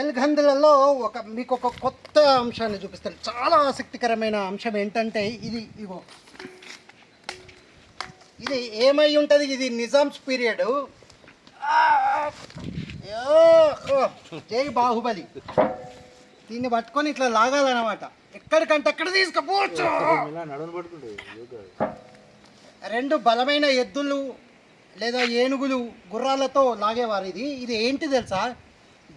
ఎల్గందులలో ఒక మీకు ఒక కొత్త అంశాన్ని చూపిస్తాను. చాలా ఆసక్తికరమైన అంశం ఏంటంటే ఇది ఇగో. ఇది ఏమై ఉంటుంది? ఇది నిజామ్స్ పీరియడ్. జై బాహుబలి. దీన్ని పట్టుకొని ఇట్లా లాగాలన్నమాట. ఎక్కడికంటే ఎక్కడ తీసుకుపోవచ్చు. రెండు బలమైన ఎద్దులు లేదా ఏనుగులు గుర్రాలతో లాగేవారు ఇది. ఇది ఏంటి తెలుసా?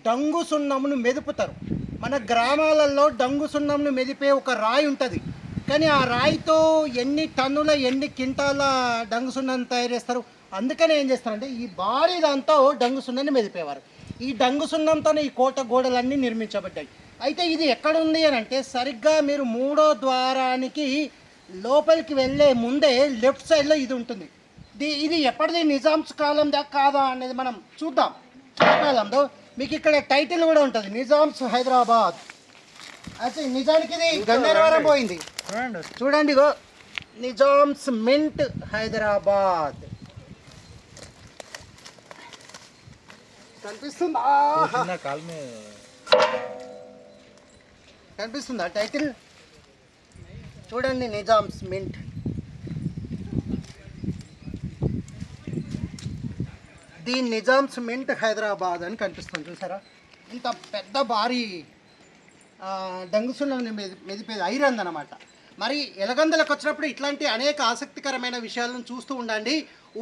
డంగు సున్నమును మెదుపుతారు. మన గ్రామాలలో డంగు సున్నమును మెదిపే ఒక రాయి ఉంటుంది. కానీ ఆ రాయితో ఎన్ని టన్నుల ఎన్ని కింటాల డంగు సున్నం తయారు చేస్తారు? అందుకనే ఏం చేస్తారంటే ఈ భారీ దాంతో డంగు సున్నాన్ని మెదిపేవారు. ఈ డంగు సున్నంతోనే ఈ కోట గోడలన్నీ నిర్మించబడ్డాయి. అయితే ఇది ఎక్కడుంది అని అంటే సరిగ్గా మీరు మూడో ద్వారానికి లోపలికి వెళ్ళే ముందే లెఫ్ట్ సైడ్లో ఇది ఉంటుంది. ది- ఇది ఎప్పటిది నిజామ్స్ కాలం దాకా కాదా అనేది మనం చూద్దాం. కాలంలో మీకు ఇక్కడ టైటిల్ కూడా ఉంటుంది. నిజామ్స్ హైదరాబాద్. అయితే నిజానికి ఇది గంగారవరం పోయింది. చూడండి. ఇగో. నిజామ్స్ మింట్ హైదరాబాద్. కనిపిస్తుందా? కనిపిస్తుందా టైటిల్ చూడండి Nizam's mint the Nizam cement Hyderabad అని కనిపిస్తుంది చూసారా? ఇంత పెద్ద భారీ డంగుసున్న మెది మెదిపేది ఐరన్ అనమాట మరి ఎలగందలకు వచ్చినప్పుడు ఇట్లాంటి అనేక ఆసక్తికరమైన విషయాలను చూస్తూ ఉండండి.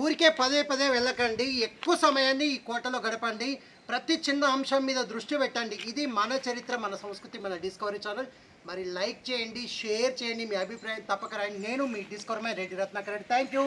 ఊరికే పదే పదే వెళ్ళకండి. ఎక్కువ సమయాన్ని ఈ కోటలో గడపండి. ప్రతి చిన్న అంశం మీద దృష్టి పెట్టండి. ఇది మన చరిత్ర మన సంస్కృతి మన డిస్కవరీ ఛానల్. మరి లైక్ చేయండి షేర్ చేయండి మీ అభిప్రాయం తప్పక రాయండి. నేను మీ discovery Reddy Ratnakar Reddy. Thank you.